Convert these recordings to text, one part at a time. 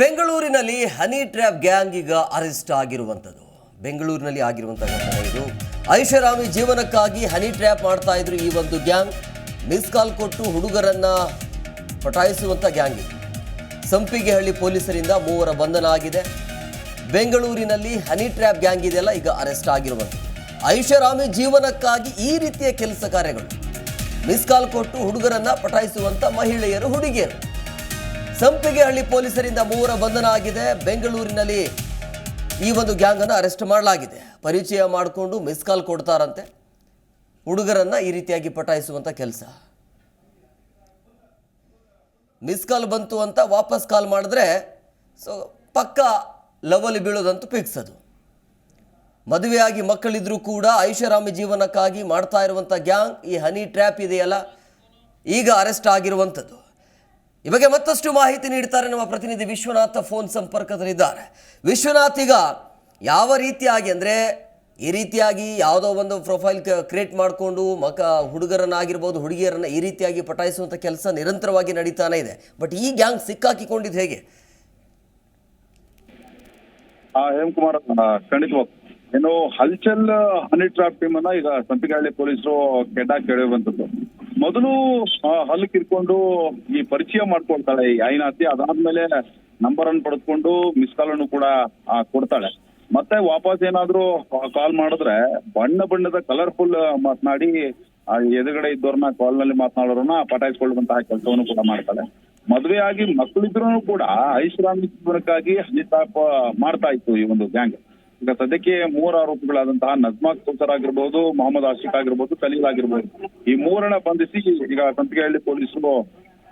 ಬೆಂಗಳೂರಿನಲ್ಲಿ honey trap gang ಈಗ arrest ಆಗಿರುವಂಥದ್ದು. ಬೆಂಗಳೂರಿನಲ್ಲಿ ಆಗಿರುವಂಥ ಘಟನೆ ಇದು. ಐಷಾರಾಮಿ ಜೀವನಕ್ಕಾಗಿ ಹನಿ ಟ್ರ್ಯಾಪ್ ಮಾಡ್ತಾ ಇದ್ರು ಈ ಒಂದು ಗ್ಯಾಂಗ್. ಮಿಸ್ ಕಾಲ್ ಕೊಟ್ಟು ಹುಡುಗರನ್ನ ಪಟಾಯಿಸುವಂಥ ಗ್ಯಾಂಗ್ ಇದು. ಸಂಪಿಗೆಹಳ್ಳಿ ಪೊಲೀಸರಿಂದ ಮೂವರ ಬಂಧನ ಆಗಿದೆ. ಬೆಂಗಳೂರಿನಲ್ಲಿ ಹನಿ ಟ್ರ್ಯಾಪ್ ಗ್ಯಾಂಗ್ ಇದೆಲ್ಲ ಈಗ ಅರೆಸ್ಟ್ ಆಗಿರುವಂಥದ್ದು. ಐಷಾರಾಮಿ ಜೀವನಕ್ಕಾಗಿ ಈ ರೀತಿಯ ಕೆಲಸ ಕಾರ್ಯಗಳು. ಮಿಸ್ ಕಾಲ್ ಕೊಟ್ಟು ಹುಡುಗರನ್ನ ಪಟಾಯಿಸುವಂಥ ಮಹಿಳೆಯರು, ಹುಡುಗಿಯರು. ಸಂಪಿಗೆಹಳ್ಳಿ ಪೊಲೀಸರಿಂದ ಮೂವರ ಬಂಧನ ಆಗಿದೆ. ಬೆಂಗಳೂರಿನಲ್ಲಿ ಈ ಒಂದು ಗ್ಯಾಂಗ್ ಅನ್ನು ಅರೆಸ್ಟ್ ಮಾಡಲಾಗಿದೆ. ಪರಿಚಯ ಮಾಡಿಕೊಂಡು ಮಿಸ್ ಕಾಲ್ ಕೊಡ್ತಾರಂತೆ. ಹುಡುಗರನ್ನ ಈ ರೀತಿಯಾಗಿ ಪಟಾಯಿಸುವಂತ ಕೆಲಸ. ಮಿಸ್ ಕಾಲ್ ಬಂತು ಅಂತ ವಾಪಸ್ ಕಾಲ್ ಮಾಡಿದ್ರೆ, ಸೊ ಪಕ್ಕ ಲವಲ್ಲಿ ಬೀಳೋದಂತೂ ಫಿಕ್ಸ್ ಅದು. ಮದುವೆಯಾಗಿ ಮಕ್ಕಳಿದ್ರೂ ಕೂಡ ಐಷಾರಾಮಿ ಜೀವನಕ್ಕಾಗಿ ಮಾಡ್ತಾ ಇರುವಂಥ ಗ್ಯಾಂಗ್ ಈ ಹನಿ ಟ್ರ್ಯಾಪ್ ಇದೆಯಲ್ಲ, ಈಗ ಅರೆಸ್ಟ್ ಆಗಿರುವಂಥದ್ದು ಈ ಬಗ್ಗೆ ಮತ್ತಷ್ಟು ಮಾಹಿತಿ ನೀಡ್ತಾರೆ ನಮ್ಮ ಪ್ರತಿನಿಧಿ ವಿಶ್ವನಾಥ ಫೋನ್ ಸಂಪರ್ಕದಲ್ಲಿದ್ದಾರೆ. ವಿಶ್ವನಾಥ್ ಈಗ ಯಾವ ರೀತಿಯಾಗಿ ಅಂದರೆ ಈ ರೀತಿಯಾಗಿ ಯಾವುದೋ ಒಂದು ಪ್ರೊಫೈಲ್ ಕ್ರಿಯೇಟ್ ಮಾಡಿಕೊಂಡು ಮಕ ಹುಡುಗರನ್ನಾಗಿರ್ಬೋದು, ಹುಡುಗಿಯರನ್ನ ಈ ರೀತಿಯಾಗಿ ಪಟಾಯಿಸುವಂಥ ಕೆಲಸ ನಿರಂತರವಾಗಿ ನಡೀತಾನೆ ಇದೆ. ಬಟ್ ಈ ಗ್ಯಾಂಗ್ ಸಿಕ್ಕಾಕಿಕೊಂಡಿದ್ದು ಹೇಗೆ? ಹೇಮಕುಮಾರ್ ಖಂಡಿತವಾಗ ಏನು ಹಲ್ಚಲ್ ಹನಿ ಟ್ರಾಪ್ ಟೀಮ್ ಅನ್ನ ಈಗ ಸಂಪಿಗಾಳಿ ಪೊಲೀಸರು ಕೆಟ್ಟಾಗಿ ಕೇಳಿರುವಂತದ್ದು ಮೊದಲು ಹಲ್ಲು ಕಿರ್ಕೊಂಡು ಈ ಪರಿಚಯ ಮಾಡ್ಕೊಳ್ತಾಳೆ. ಈ ಐನಾತಿ ಅದಾದ್ಮೇಲೆ ನಂಬರ್ ಅನ್ನು ಪಡೆದುಕೊಂಡು ಮಿಸ್ ಕಾಲ್ ಅನ್ನು ಕೂಡ ಕೊಡ್ತಾಳೆ. ಮತ್ತೆ ವಾಪಸ್ ಏನಾದ್ರೂ ಕಾಲ್ ಮಾಡಿದ್ರೆ ಬಣ್ಣ ಬಣ್ಣದ ಕಲರ್ಫುಲ್ ಮಾತನಾಡಿ ಎದುರುಗಡೆ ಇದ್ದವ್ರನ್ನ ಕಾಲ್ನಲ್ಲಿ ಮಾತನಾಡೋರನ್ನ ಪಟಾಯಿಸ್ಕೊಳ್ಳುವಂತಹ ಕೆಲಸವನ್ನು ಕೂಡ ಮಾಡ್ತಾಳೆ. ಮದುವೆ ಆಗಿ ಮಕ್ಕಳಿದ್ರು ಕೂಡ ಐಷಾರಾಮಿ ಜೀವನಕ್ಕಾಗಿ ಹನಿತಾಪ ಮಾಡ್ತಾ ಇತ್ತು ಈ ಒಂದು ಗ್ಯಾಂಗ್ ಈಗ ಸದ್ಯಕ್ಕೆ ಮೂವರು ಆರೋಪಿಗಳಾದಂತಹ ನಜ್ಮಾ ಕೌಸರ್ ಆಗಿರ್ಬೋದು, ಮೊಹಮ್ಮದ್ ಆಶಿಕ್ ಆಗಿರ್ಬೋದು, ಖಲೀಲ್ ಆಗಿರ್ಬೋದು. ಈ ಮೂರನ್ನ ಬಂಧಿಸಿ ಈಗ ಸಂಪಿಗೆಹಳ್ಳಿ ಪೊಲೀಸರು,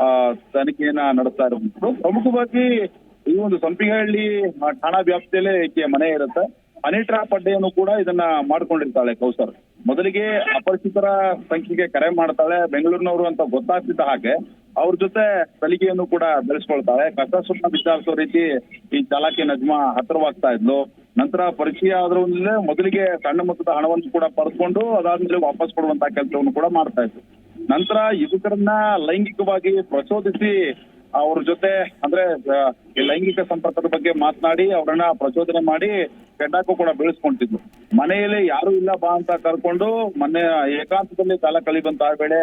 ಆ, ತನಿಖೆಯನ್ನ ನಡೆಸ್ತಾ ಇರುವಂತದ್ದು ಪ್ರಮುಖವಾಗಿ ಈ ಒಂದು ಸಂಪಿಗೆಹಳ್ಳಿ ಠಾಣಾ ವ್ಯಾಪ್ತಿಯಲ್ಲೇ ಈಕೆ ಮನೆ ಇರುತ್ತೆ. ಅನಿಟ್ರಾ ಪಡ್ಡೆಯನ್ನು ಕೂಡ ಇದನ್ನ ಮಾಡ್ಕೊಂಡಿರ್ತಾಳೆ ಕೌಸರ್. ಮೊದಲಿಗೆ ಅಪರಿಚಿತರ ಸಂಖ್ಯೆಗೆ ಕರೆ ಮಾಡ್ತಾಳೆ. ಬೆಂಗಳೂರಿನವರು ಅಂತ ಗೊತ್ತಾಗ್ತಿದ್ದ ಹಾಗೆ ಅವ್ರ ಜೊತೆ ಸಲಿಗೆಯನ್ನು ಕೂಡ ಬೆಳೆಸ್ಕೊಳ್ತಾಳೆ. ಕಸ ಸುಣ್ಣ ವಿಚಾರಿಸೋ ರೀತಿ ಈ ಚಾಲಕಿ ನಜ್ಮಾ ಹತ್ತಿರವಾಗ್ತಾ ಇದ್ಲು. ನಂತರ ಪರಿಚಯ ಆದ್ರಲ್ಲೇ ಮೊದಲಿಗೆ ಸಣ್ಣ ಮೊತ್ತದ ಹಣವನ್ನು ಕೂಡ ಪಡೆದುಕೊಂಡು ಅದಾದ್ಮೇಲೆ ವಾಪಸ್ ಕೊಡುವಂತಹ ಕೆಲಸವನ್ನು ಕೂಡ ಮಾಡ್ತಾ ಇದ್ರು. ನಂತರ ಯುವಕರನ್ನ ಲೈಂಗಿಕವಾಗಿ ಪ್ರಚೋದಿಸಿ ಅವ್ರ ಜೊತೆ ಅಂದ್ರೆ ಲೈಂಗಿಕ ಸಂಪರ್ಕದ ಬಗ್ಗೆ ಮಾತನಾಡಿ ಅವರನ್ನ ಪ್ರಚೋದನೆ ಮಾಡಿ ಕೆಡ್ಡಾಕು ಕೂಡ ಬೆಳೆಸ್ಕೊಂತಿದ್ರು. ಮನೆಯಲ್ಲಿ ಯಾರು ಇಲ್ಲ ಬಾ ಅಂತ ಕರ್ಕೊಂಡು ಮನೆ ಏಕಾಂತದಲ್ಲಿ ಕಾಲ ಕಳಿಬಂತ ವೇಳೆ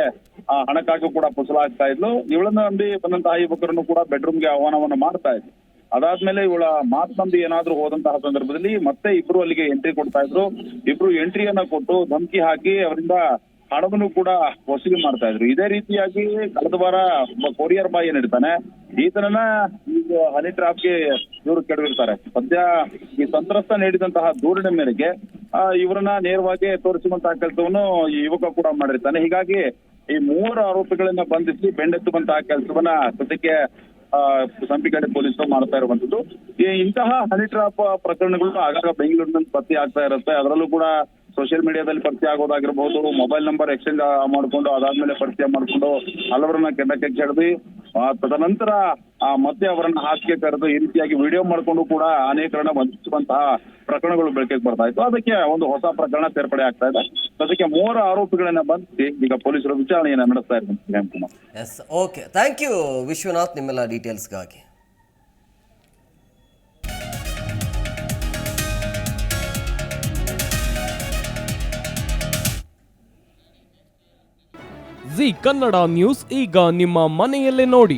ಆ ಹಣಕ್ಕಾಗಿ ಕೂಡ ಪುಸಲಾಗ್ತಾ ಇದ್ಲು. ಇವಳನ್ನ ನಂಬಿ ಬಂದಂತಹ ಯುವಕರನ್ನು ಕೂಡ ಬೆಡ್ರೂಮ್ಗೆ ಆಹ್ವಾನವನ್ನು ಮಾಡ್ತಾ ಇದ್ರು ಅದಾದ್ಮೇಲೆ ಇವಳ ಮಾತ್ನಂದು ಏನಾದ್ರೂ ಹೋದಂತಹ ಸಂದರ್ಭದಲ್ಲಿ ಮತ್ತೆ ಇಬ್ರು ಅಲ್ಲಿಗೆ ಎಂಟ್ರಿ ಕೊಡ್ತಾ ಇದ್ರು. ಇಬ್ರು ಎಂಟ್ರಿಯನ್ನ ಕೊಟ್ಟು ಧಮಕಿ ಹಾಕಿ ಅವರಿಂದ ಹಣವನ್ನು ಕೂಡ ವಸೂಲಿ ಮಾಡ್ತಾ ಇದ್ರು. ಇದೇ ರೀತಿಯಾಗಿ ಕಳೆದ ವಾರ ಕೊರಿಯರ್ ಬಾಯ್ ಏನಿರ್ತಾನೆ ಈತನನ್ನ ಈಗ ಹನಿ ಟ್ರಾಪ್ಗೆ ಇವರು ಕೆಡವಿರ್ತಾರೆ. ಸದ್ಯ ಈ ಸಂತ್ರಸ್ತ ನೀಡಿದಂತಹ ದೂರಿನ ಮೇರೆಗೆ ಆ, ಇವರನ್ನ ನೇರವಾಗಿ ತೋರಿಸುವಂತಹ ಕೆಲಸವನ್ನು ಈ ಯುವಕ ಕೂಡ ಮಾಡಿರ್ತಾನೆ. ಹೀಗಾಗಿ ಈ ಮೂವರು ಆರೋಪಿಗಳನ್ನ ಬಂಧಿಸಿ ಬೆಂಡೆತ್ತುವಂತಹ ಕೆಲಸವನ್ನ ಸದ್ಯಕ್ಕೆ ಆ, ಸಂಪಿಗಡೆ ಪೊಲೀಸರು ಮಾಡ್ತಾ ಇರುವಂತದ್ದು ಇಂತಹ ಹನಿ ಟ್ರಾಪ್ ಪ್ರಕರಣಗಳು ಆಗಾಗ ಬೆಂಗಳೂರಿನಲ್ಲಿ ಪತ್ತೆ ಆಗ್ತಾ ಇರುತ್ತೆ. ಅದರಲ್ಲೂ ಕೂಡ ಸೋಷಿಯಲ್ ಮೀಡಿಯಾದಲ್ಲಿ ಪರಿಚಯ ಆಗೋದಾಗಿರ್ಬಹುದು ಮೊಬೈಲ್ ನಂಬರ್ ಎಕ್ಸ್ಚೇಂಜ್ ಮಾಡ್ಕೊಂಡು ಅದಾದ್ಮೇಲೆ ಪರಿಚಯ ಮಾಡ್ಕೊಂಡು ಹಲವರನ್ನ ಕೆಂಡಕ್ಕೆ ಚಡ್ದಿ ತದನಂತರ ಮತ್ತೆ ಅವರನ್ನ ಹಾಸಿಗೆ ಕರೆದು ಈ ರೀತಿಯಾಗಿ ವಿಡಿಯೋ ಮಾಡ್ಕೊಂಡು ಕೂಡ ಅನೇಕರನ್ನ ವಂಚಿಸುವಂತಹ ಪ್ರಕರಣಗಳು ಬೆಳಕಿಗೆ ಬರ್ತಾ ಇತ್ತು. ಅದಕ್ಕೆ ಒಂದು ಹೊಸ ಪ್ರಕರಣ ಸೇರ್ಪಡೆ ಆಗ್ತಾ ಇದೆ. ಅದಕ್ಕೆ ಮೂವರು ಆರೋಪಿಗಳನ್ನ ಬಂಧಿಸಿ ಈಗ ಪೊಲೀಸರು ವಿಚಾರಣೆಯನ್ನ ನಡೆಸ್ತಾ ಇದ್ದಾರೆ yes okay thank you Vishwanath ನಿಮ್ಮೆಲ್ಲ ಡೀಟೇಲ್ಸ್ಗಾಗಿ ಜಿ ಕನ್ನಡ ನ್ಯೂಸ್ ಈಗ ನಿಮ್ಮ ಮನೆಯಲ್ಲೇ ನೋಡಿ.